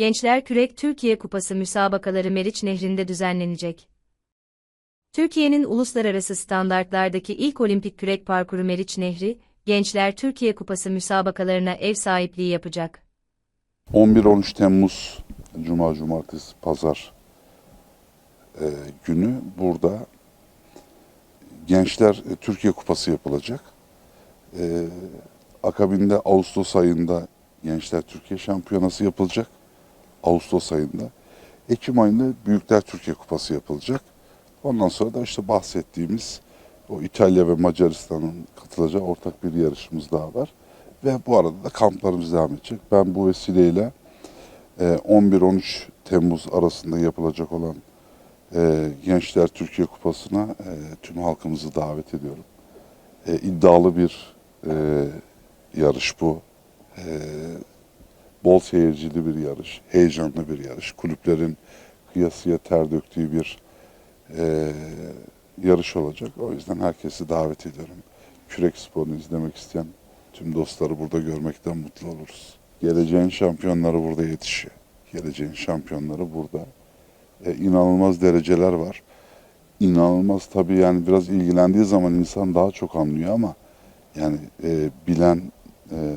Gençler Kürek Türkiye Kupası müsabakaları Meriç Nehri'nde düzenlenecek. Türkiye'nin uluslararası standartlardaki ilk olimpik kürek parkuru Meriç Nehri, Gençler Türkiye Kupası müsabakalarına ev sahipliği yapacak. 11-13 Temmuz Cuma, Cumartesi, Pazar e, günü burada Gençler e, Türkiye Kupası yapılacak. E, akabinde Ağustos ayında Gençler Türkiye Şampiyonası yapılacak. Ağustos ayında. Ekim ayında Büyükler Türkiye Kupası yapılacak. Ondan sonra da işte bahsettiğimiz o İtalya ve Macaristan'ın katılacağı ortak bir yarışımız daha var. Ve bu arada da kamplarımız devam edecek. Ben bu vesileyle e, 11-13 Temmuz arasında yapılacak olan e, Gençler Türkiye Kupası'na e, tüm halkımızı davet ediyorum. E, iddialı bir e, yarış bu. Bol seyircili bir yarış, heyecanlı bir yarış. Kulüplerin kıyasıya ter döktüğü bir e, yarış olacak. O yüzden herkesi davet ediyorum. Kürek sporunu izlemek isteyen tüm dostları burada görmekten mutlu oluruz. Geleceğin şampiyonları burada yetişiyor. Geleceğin şampiyonları burada. E, inanılmaz dereceler var. İnanılmaz tabii yani biraz ilgilendiği zaman insan daha çok anlıyor ama yani e, bilen e,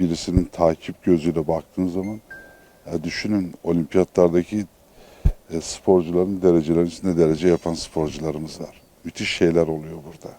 birisinin takip gözüyle baktığın zaman ya düşünün olimpiyatlardaki e, sporcuların derecelerin içinde derece yapan sporcularımız var. Müthiş şeyler oluyor burada.